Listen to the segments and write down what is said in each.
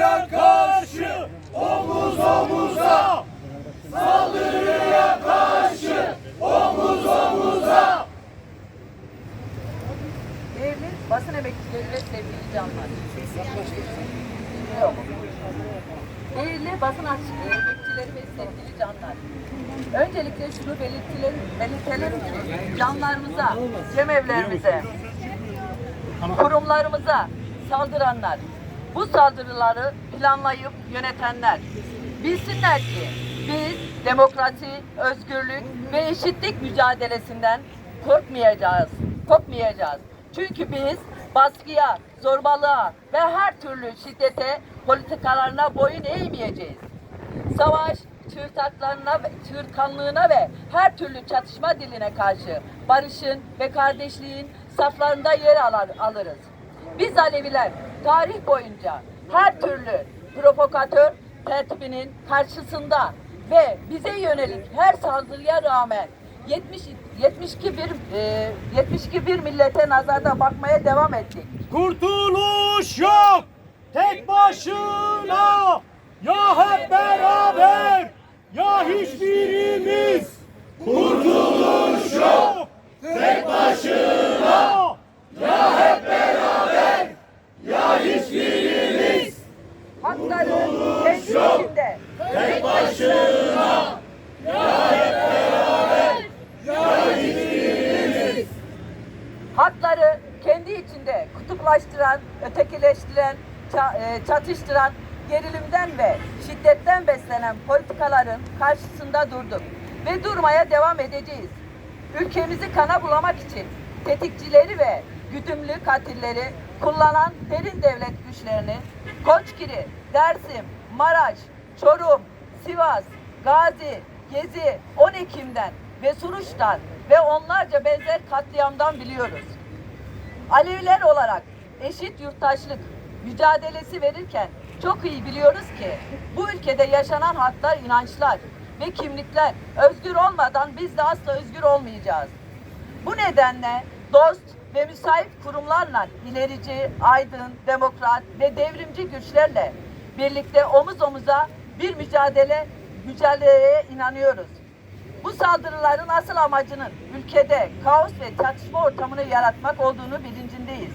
Saldırıya karşı omuz omuza. Saldırıya karşı omuz omuza. Değerli basın emekçileri ve sevgili canlar. Yok. Değerli basın emekçileri ve sevgili canlar. Öncelikle şunu belirtilelim, belirtelim ki canlarımıza, cemevlerimize, kurumlarımıza saldıranlar, bu saldırıları planlayıp yönetenler bilsinler ki biz demokrasi, özgürlük ve eşitlik mücadelesinden korkmayacağız. Korkmayacağız. Çünkü biz baskıya, zorbalığa ve her türlü şiddete, politikalarına boyun eğmeyeceğiz. Savaş, çığırtaklarına ve çığırtkanlığına ve her türlü çatışma diline karşı barışın ve kardeşliğin saflarında yer alar, alırız. Biz Aleviler tarih boyunca her türlü provokatör tertibinin karşısında ve bize yönelik her saldırıya rağmen 70 72 bir e, 72 bir millete nazarda bakmaya devam ettik. Kurtuluş yok. Tek başına. Ya hep beraber. Ya hiçbirimiz. Kurtuluş yok. Tek başına. Ya hep beraber. Ya hiçbirimiz. Hakları kendi içinde Tek başına. hakları kendi içinde kutuplaştıran, ötekileştiren, e, çatıştıran, gerilimden ve şiddetten beslenen politikaların karşısında durduk ve durmaya devam edeceğiz. Ülkemizi kana bulamak için tetikçileri ve güdümlü katilleri kullanan derin devlet güçlerini Koçgiri, Dersim, Maraş, Çorum, Sivas, Gazi, Gezi, 10 Ekim'den ve Suruç'tan ve onlarca benzer katliamdan biliyoruz. Aleviler olarak eşit yurttaşlık mücadelesi verirken çok iyi biliyoruz ki bu ülkede yaşanan haklar, inançlar ve kimlikler özgür olmadan biz de asla özgür olmayacağız. Bu nedenle dost ve müsait kurumlarla ilerici, aydın, demokrat ve devrimci güçlerle birlikte omuz omuza bir mücadele mücadeleye inanıyoruz. Bu saldırıların asıl amacının ülkede kaos ve çatışma ortamını yaratmak olduğunu bilincindeyiz.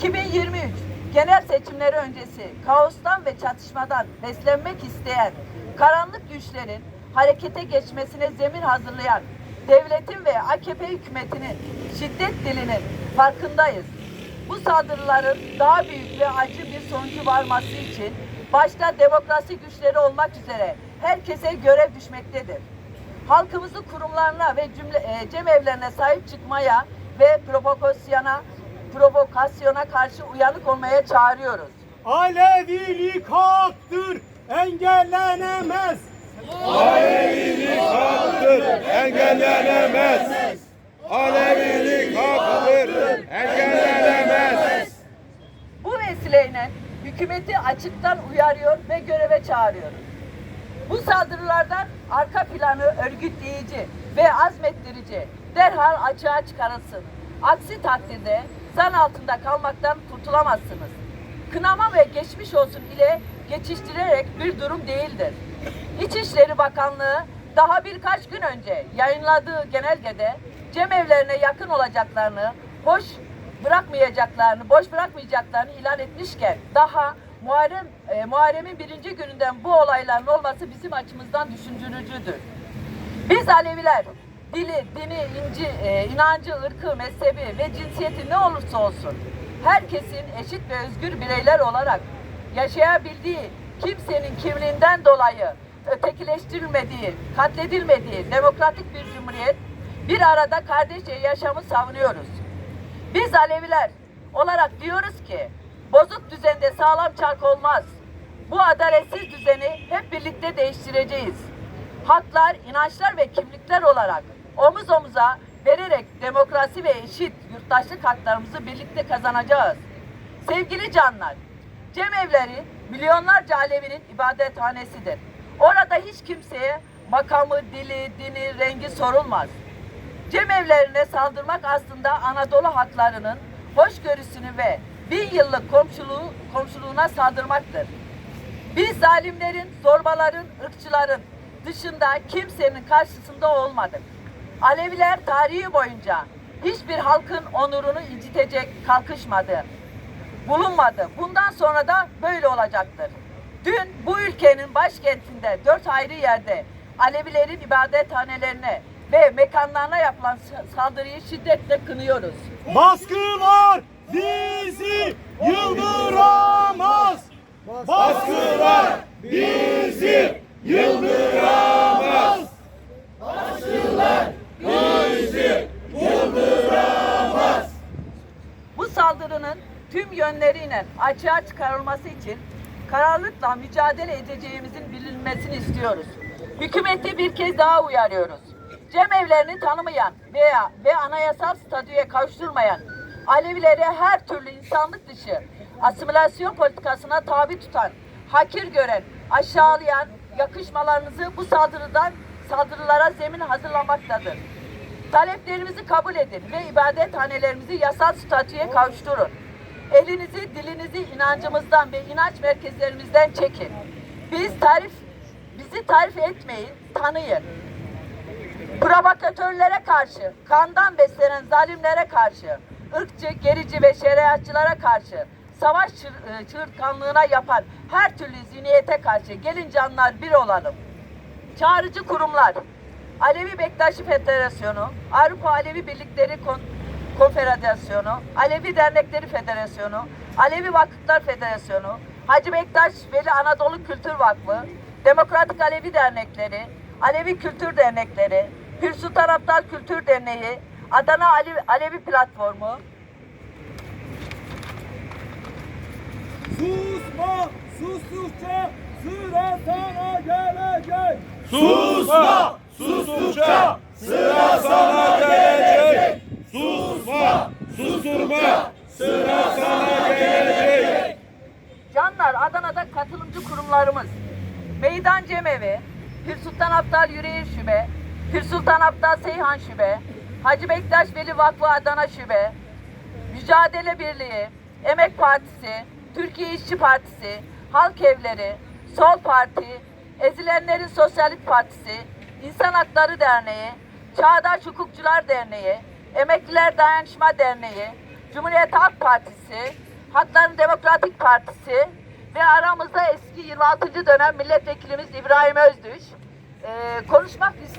2023 genel seçimleri öncesi kaostan ve çatışmadan beslenmek isteyen karanlık güçlerin harekete geçmesine zemin hazırlayan devletin ve AKP hükümetinin şiddet dilinin farkındayız. Bu saldırıların daha büyük ve acı bir sonucu varması için başta demokrasi güçleri olmak üzere herkese görev düşmektedir halkımızı kurumlarına ve cümle, e, cemevlerine sahip çıkmaya ve provokasyona provokasyona karşı uyanık olmaya çağırıyoruz. Alevilik haktır. Engellenemez. haktır, engellenemez. Alevilik haktır, engellenemez. Bu vesileyle hükümeti açıktan uyarıyor ve göreve çağırıyoruz. Bu saldırılardan arka planı örgütleyici ve azmettirici derhal açığa çıkarılsın. Aksi takdirde zan altında kalmaktan kurtulamazsınız. Kınama ve geçmiş olsun ile geçiştirerek bir durum değildir. İçişleri Bakanlığı daha birkaç gün önce yayınladığı genelgede cemevlerine yakın olacaklarını, hoş bırakmayacaklarını, boş bırakmayacaklarını ilan etmişken daha Muharrem, e, Muharrem'in birinci gününden bu olayların olması bizim açımızdan düşündürücüdür. Biz Aleviler dili, dini, inci, e, inancı, ırkı, mezhebi ve cinsiyeti ne olursa olsun herkesin eşit ve özgür bireyler olarak yaşayabildiği, kimsenin kimliğinden dolayı ötekileştirilmediği, katledilmediği demokratik bir cumhuriyet bir arada kardeşçe yaşamı savunuyoruz. Biz Aleviler olarak diyoruz ki bozuk düzende sağlam çark olmaz. Bu adaletsiz düzeni hep birlikte değiştireceğiz. Haklar, inançlar ve kimlikler olarak omuz omuza vererek demokrasi ve eşit yurttaşlık haklarımızı birlikte kazanacağız. Sevgili canlar, cemevleri milyonlarca Alevinin ibadethanesidir. Orada hiç kimseye makamı, dili, dini, rengi sorulmaz. Cemevlerine saldırmak aslında Anadolu haklarının hoşgörüsünü ve bin yıllık komşuluğu, komşuluğuna saldırmaktır. Biz zalimlerin, zorbaların, ırkçıların dışında kimsenin karşısında olmadık. Aleviler tarihi boyunca hiçbir halkın onurunu incitecek kalkışmadı. Bulunmadı. Bundan sonra da böyle olacaktır. Dün bu ülkenin başkentinde dört ayrı yerde Alevilerin ibadethanelerine ve mekanlarına yapılan saldırıyı şiddetle kınıyoruz. Baskılar bizi yıldıramaz. Baskılar bizi yıldıramaz. Bu saldırının tüm yönleriyle açığa çıkarılması için kararlılıkla mücadele edeceğimizin bilinmesini istiyoruz. Hükümeti bir kez daha uyarıyoruz. Cemevlerini tanımayan veya ve anayasal statüye kavuşturmayan Alevileri her türlü insanlık dışı asimilasyon politikasına tabi tutan, hakir gören, aşağılayan yakışmalarınızı bu saldırıdan saldırılara zemin hazırlamaktadır. Taleplerimizi kabul edin ve ibadethanelerimizi yasal statüye kavuşturun. Elinizi, dilinizi inancımızdan ve inanç merkezlerimizden çekin. Biz tarif, bizi tarif etmeyin, tanıyın. Provokatörlere karşı, kandan beslenen zalimlere karşı, ırkçı, gerici ve şeriatçılara karşı, savaş çır- e, çığırtkanlığına yapan her türlü zihniyete karşı gelin canlar bir olalım. Çağrıcı kurumlar, Alevi Bektaşi Federasyonu, Avrupa Alevi Birlikleri Kon- Konfederasyonu, Alevi Dernekleri Federasyonu, Alevi Vakıflar Federasyonu, Hacı Bektaş Veli Anadolu Kültür Vakfı, Demokratik Alevi Dernekleri, Alevi Kültür Dernekleri, Pür Sultan Abdal Kültür Derneği, Adana Alevi, Alevi Platformu, Susma, sustukça sıra sana gelecek. Susma, sustukça sıra sana susturma, sıra sana gelecek. Canlar Adana'da katılımcı kurumlarımız Meydan Cemevi, Pir Sultan Abdal Yüreğir Şube, Pir Sultan Abdal Seyhan Şube, Hacı Bektaş Veli Vakfı Adana Şube, Mücadele Birliği, Emek Partisi, Türkiye İşçi Partisi, Halk Evleri, Sol Parti, Ezilenlerin Sosyalist Partisi, İnsan Hakları Derneği, Çağdaş Hukukçular Derneği, Emekliler Dayanışma Derneği, Cumhuriyet Halk Partisi, Hakların Demokratik Partisi ve aramızda eski 26. dönem milletvekilimiz İbrahim Özdüş. Ee, konuşmak istiyor.